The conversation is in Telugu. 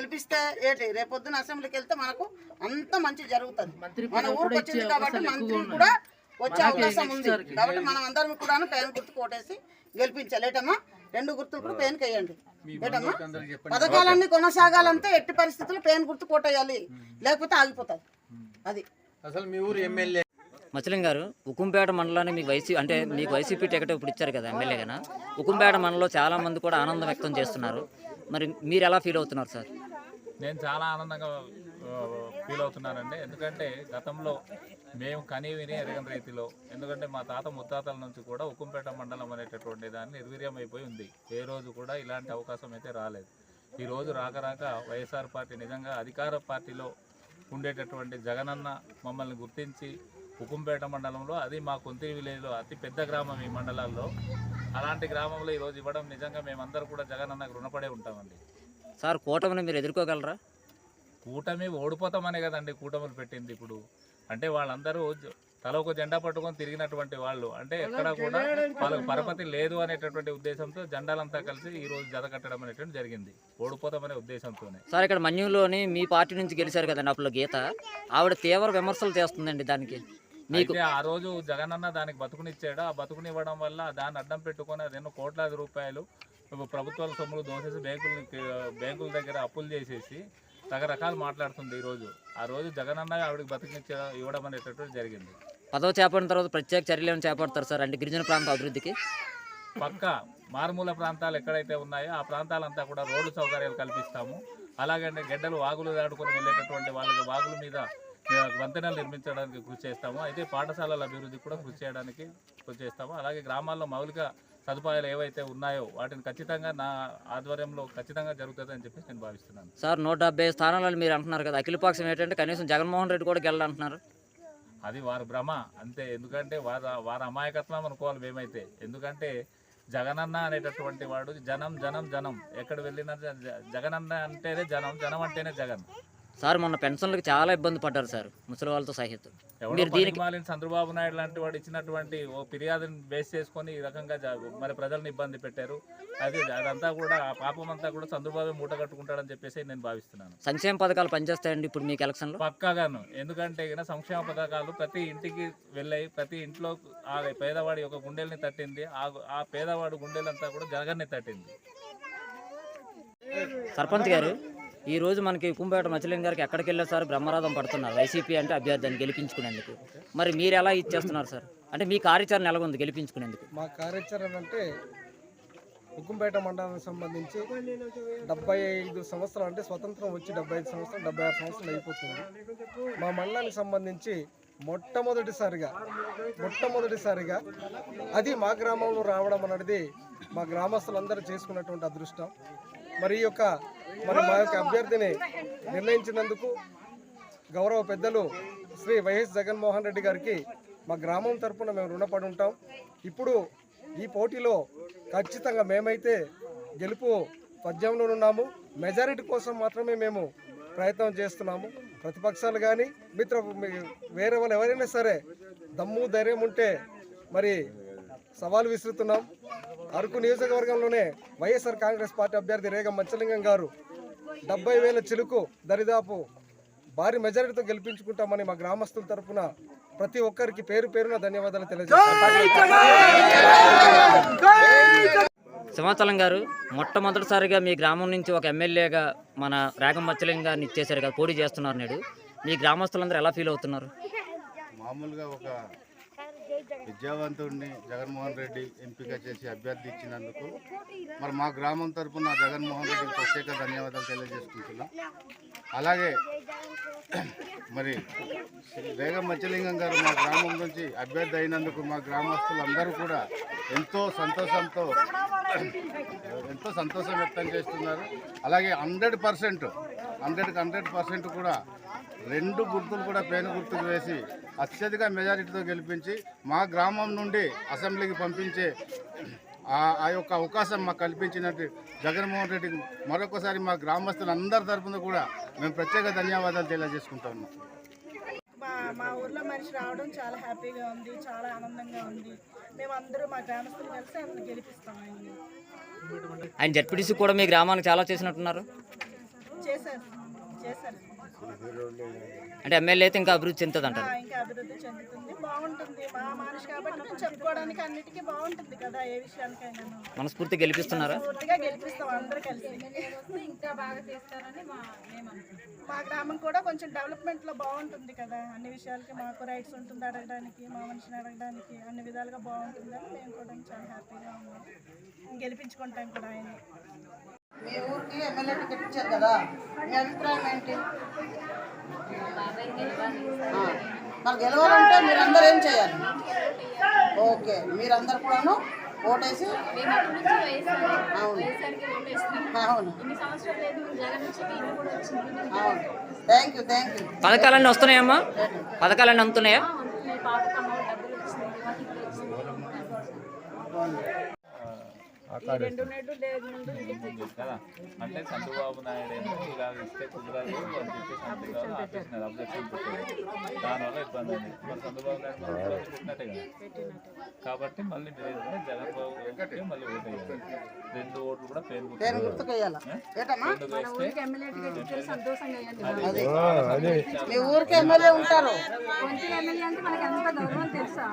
ఉండేటి రేపొద్దున అసెంబ్లీకి వెళ్తే మనకు అంత మంచి జరుగుతుంది. మన ఊరికి వచ్చింది కాబట్టి మంత్రి కూడా వచ్చే అవకాశం ఉంది. కాబట్టి మనం అందరం కూడా పేరు గుర్తు కోటేసి గెలిపించాలి. ఏటమ్మా? రెండు గుర్తులు కూడా పేరుకి వేయండి ఏటమ్మా? పథకాలన్నీ కొనసాగాలంటే ఎట్టి పరిస్థితుల్లో పేరు గుర్తు కోటేయాలి లేకపోతే ఆగిపోతాయి. అది. అసలు మీ ఊరు ఎమ్మెల్యే? మచ్చలింగ్ గారు ఉకుంపేట మండలాన్ని మీకు వైసీ అంటే మీకు వైసీపీ టికెట్ ఇప్పుడు ఇచ్చారు కదా ఎమ్మెల్యేగా ఉకుంపేట మండలంలో చాలా మంది కూడా ఆనందం వ్యక్తం చేస్తున్నారు. మరి మీరు ఎలా ఫీల్ అవుతున్నారు సార్ నేను చాలా ఆనందంగా ఫీల్ అవుతున్నానండి. ఎందుకంటే గతంలో మేము కనీ విని ఎరగని రీతిలో ఎందుకంటే మా తాత ముత్తాతల నుంచి కూడా ఉక్కుంపేట మండలం అనేటటువంటి దాన్ని నిర్వీర్యం అయిపోయి ఉంది. ఏ రోజు కూడా ఇలాంటి అవకాశం అయితే రాలేదు. ఈరోజు రాక రాక వైఎస్ఆర్ పార్టీ నిజంగా అధికార పార్టీలో ఉండేటటువంటి జగనన్న మమ్మల్ని గుర్తించి ఉకుంపేట మండలంలో అది మా కొంతిరి విలేజ్లో అతి పెద్ద గ్రామం ఈ మండలాల్లో. అలాంటి గ్రామంలో ఈరోజు ఇవ్వడం నిజంగా మేమందరూ కూడా జగనన్నకు రుణపడే ఉంటామండి. సార్ కూటమిని మీరు ఎదుర్కోగలరా? కూటమి ఓడిపోతామనే కదండి కూటములు పెట్టింది ఇప్పుడు. అంటే వాళ్ళందరూ తల ఒక జెండా పట్టుకొని తిరిగినటువంటి వాళ్ళు. అంటే ఎక్కడ కూడా వాళ్ళకి పరపతి లేదు అనేటటువంటి ఉద్దేశంతో జెండాలంతా కలిసి ఈ రోజు జత కట్టడం అనేటువంటి జరిగింది. ఓడిపోతామనే ఉద్దేశంతోనే. సార్ ఇక్కడ మన్యంలోని మీ పార్టీ నుంచి గెలిచారు కదండి అప్పుడు గీత. ఆవిడ తీవ్ర విమర్శలు చేస్తుందండి దానికి. మీకు ఆ రోజు జగనన్న దానికి బతుకునిచ్చాడు. ఆ బతుకునివ్వడం వల్ల దాన్ని అడ్డం పెట్టుకొని అది ఎన్నో కోట్లాది రూపాయలు ప్రభుత్వాల సొమ్ములు దోసేసి బ్యాంకులు బ్యాంకుల దగ్గర అప్పులు చేసేసి రకరకాలు మాట్లాడుతుంది ఈ రోజు. ఆ రోజు జగనన్న ఆవిడకి బతుకునిచ్చే ఇవ్వడం అనేటటువంటి జరిగింది. పదవి చేపట్టిన తర్వాత ప్రత్యేక చర్యలు ఏమైనా చేపడతారు సార్? అంటే గిరిజన ప్రాంత అభివృద్ధికి? పక్క మారుమూల ప్రాంతాలు ఎక్కడైతే ఉన్నాయో ఆ ప్రాంతాలంతా కూడా రోడ్డు సౌకర్యాలు కల్పిస్తాము. అలాగే గెడ్డలు వాగులు దాడుకొని వెళ్ళేటటువంటి వాళ్ళకి వాగుల మీద వంతెనలు నిర్మించడానికి కృషి చేస్తాము. అయితే పాఠశాలల అభివృద్ధి కూడా కృషి చేయడానికి కృషి చేస్తాము. అలాగే గ్రామాల్లో మౌలిక సదుపాయాలు ఏవైతే ఉన్నాయో వాటిని ఖచ్చితంగా నా ఆధ్వర్యంలో ఖచ్చితంగా జరుగుతుందని చెప్పి నేను భావిస్తున్నాను. సార్ నూట డెబ్బై స్థానాలను మీరు అంటున్నారు కదా అఖిలపక్షం ఏంటంటే కనీసం జగన్మోహన్ రెడ్డి కూడా గెలాలంటున్నారు అది వారి భ్రమ అంతే. ఎందుకంటే వారి వారి అమాయకత్వం అనుకోవాలి మేమైతే. ఎందుకంటే జగనన్న అనేటటువంటి వాడు జనం జనం జనం. ఎక్కడ వెళ్ళినా జగనన్న అంటేనే జనం జనం అంటేనే జగన్. సార్ మొన్న పెన్షన్లకు చాలా ఇబ్బంది పడ్డారు సార్ ముసలి వాళ్ళతో సహితం. మీరు దీనికి చంద్రబాబు నాయుడు లాంటి వాడు ఇచ్చినటువంటి ఓ ఫిర్యాదుని బేస్ చేసుకొని ఈ రకంగా మరి ప్రజల్ని ఇబ్బంది పెట్టారు. అది అదంతా కూడా ఆ పాపం అంతా కూడా చంద్రబాబు మూట కట్టుకుంటాడని చెప్పేసి నేను భావిస్తున్నాను. సంక్షేమ పథకాలు పనిచేస్తాయండి ఇప్పుడు మీకు ఎలక్షన్లో? పక్కాగాను. ఎందుకంటే సంక్షేమ పథకాలు ప్రతి ఇంటికి వెళ్ళాయి. ప్రతి ఇంట్లో ఆ పేదవాడి యొక్క గుండెల్ని తట్టింది. ఆ ఆ పేదవాడి గుండెలంతా కూడా జగన్ని తట్టింది. సర్పంచ్ గారు ఈ రోజు మనకి కుంపేట మచ్చలింగ గారికి ఎక్కడికి వెళ్ళారు సార్? బ్రహ్మరాధం పడుతున్నారు. వైసీపీ అంటే అభ్యర్థిని గెలిపించుకునేందుకు. మరి మీరు ఎలా ఇచ్చేస్తున్నారు సార్? అంటే మీ కార్యాచరణ ఎలా ఉంది గెలిపించుకునేందుకు? మా కార్యాచరణ అంటే ఉక్కుంపేట మండలానికి సంబంధించి డెబ్బై ఐదు సంవత్సరాలు అంటే స్వతంత్రం వచ్చి డెబ్బై ఐదు సంవత్సరాలు డెబ్బై ఆరు సంవత్సరాలు అయిపోతుంది. మా మండలానికి సంబంధించి మొట్టమొదటిసారిగా మొట్టమొదటిసారిగా అది మా గ్రామంలో రావడం అనేది మా గ్రామస్తులందరూ చేసుకున్నటువంటి అదృష్టం. మరి ఈ యొక్క మరి మా యొక్క అభ్యర్థిని నిర్ణయించినందుకు గౌరవ పెద్దలు శ్రీ వైఎస్ జగన్మోహన్ రెడ్డి గారికి మా గ్రామం తరఫున మేము రుణపడి ఉంటాం. ఇప్పుడు ఈ పోటీలో ఖచ్చితంగా మేమైతే గెలుపు పద్యంలో ఉన్నాము. మెజారిటీ కోసం మాత్రమే మేము ప్రయత్నం చేస్తున్నాము. ప్రతిపక్షాలు కానీ మిత్ర మీ- వేరే వాళ్ళు ఎవరైనా సరే దమ్ము ధైర్యం ఉంటే మరి సవాల్ విసురుతున్నాం. అరకు నియోజకవర్గంలోనే వైఎస్ఆర్ కాంగ్రెస్ పార్టీ అభ్యర్థి రేగ మచ్చలింగం గారు డెబ్బై వేల చిలుకు దరిదాపు భారీ మెజారిటీతో గెలిపించుకుంటామని మా గ్రామస్తుల తరపున ప్రతి ఒక్కరికి పేరు పేరున ధన్యవాదాలు తెలియజేస్తాం సింహాచలం గారు మొట్టమొదటిసారిగా మీ గ్రామం నుంచి ఒక ఎమ్మెల్యేగా మన రేగం మచ్చలింగ గారిని ఇచ్చేశారు కదా పోటీ చేస్తున్నారు నేడు. మీ గ్రామస్తులందరూ ఎలా ఫీల్ అవుతున్నారు? మామూలుగా ఒక విద్యావంతుడిని జగన్మోహన్ రెడ్డి ఎంపిక చేసి అభ్యర్థి ఇచ్చినందుకు మరి మా గ్రామం తరఫున జగన్మోహన్ రెడ్డికి ప్రత్యేక ధన్యవాదాలు తెలియజేసుకుంటున్నాం. అలాగే మరి రేగ మచ్చలింగం గారు మా గ్రామం నుంచి అభ్యర్థి అయినందుకు మా గ్రామస్తులందరూ కూడా ఎంతో సంతోషంతో ఎంతో సంతోషం వ్యక్తం చేస్తున్నారు. అలాగే హండ్రెడ్ పర్సెంట్ హండ్రెడ్కి హండ్రెడ్ పర్సెంట్ కూడా రెండు గుర్తులు కూడా పేను గుర్తుకు వేసి అత్యధిక మెజారిటీతో గెలిపించి మా గ్రామం నుండి అసెంబ్లీకి పంపించే ఆ ఆ యొక్క అవకాశం మాకు కల్పించినట్టు జగన్మోహన్ రెడ్డికి మరొకసారి మా గ్రామస్తులందరి తరపున కూడా మేము ప్రత్యేక ధన్యవాదాలు తెలియజేసుకుంటా ఉన్నాం. మా మా ఊర్లో మనిషి రావడం చాలా హ్యాపీగా ఉంది చాలా ఆనందంగా ఉంది. మేమందరూ మా గ్రామస్తులు కలిసి ఆయన గెలిపిస్తాం ఆయన్ని. ఆయన జడ్పీటీసీ కూడా మీ గ్రామానికి చాలా చేసినట్టున్నారు? చేశారు చేశారు. అంటే ఎమ్మెల్యే అయితే ఇంకా అభివృద్ధి చెందుతుంది అంటారు ఇంకా అభివృద్ధి చెందుతుంది. బాగుంటుంది. మా మనిషి కాబట్టి మేము చెప్పుకోవడానికి అన్నిటికీ బాగుంటుంది కదా ఏ విషయానికైనా మనస్ఫూర్తి గెలిపిస్తున్నారా? పూర్తిగా గెలిపిస్తాం అందరూ కలిసి. ఇంకా బాగా చేస్తారని మా మేము మా గ్రామం కూడా కొంచెం డెవలప్మెంట్లో బాగుంటుంది కదా. అన్ని విషయాలకి మాకు రైట్స్ ఉంటుంది అడగడానికి మా మనిషిని అడగడానికి అన్ని విధాలుగా బాగుంటుందని మేము కూడా చాలా హ్యాపీగా ఉన్నాం. గెలిపించుకుంటాం కూడా ఆయన. మీ ఊరికి ఎమ్మెల్యే టికెట్ ఇచ్చారు కదా మీ అభిప్రాయం ఏంటి? మరి గెలవాలంటే మీరందరూ ఏం చేయాలి? ఓకే మీరందరూ కూడాను ఓటేసి అవును. అవును. అవును థ్యాంక్ యూ థ్యాంక్ యూ. పథకాలన్నీ వస్తున్నాయమ్మా? పథకాలన్నీ అందుతున్నాయా? అంటే చంద్రబాబు నాయుడు ఏమో ఇలా ఇస్తే కుదరదు అని చెప్పేసి అంతే కాదు ఆపేసినారు అబ్జెక్షన్ పెట్టారు. దానివల్ల ఇబ్బంది అయింది మరి చంద్రబాబు నాయుడు పెట్టినట్టే కదా? కాబట్టి మళ్ళీ మీరు జగన్ బాబు మళ్ళీ ఓటు వేయాలి. రెండు ఓట్లు కూడా పేరు మీ ఊరికి ఎమ్మెల్యే ఉంటారు. ఎమ్మెల్యే అంటే మనకి ఎంత గౌరవం తెలుసా?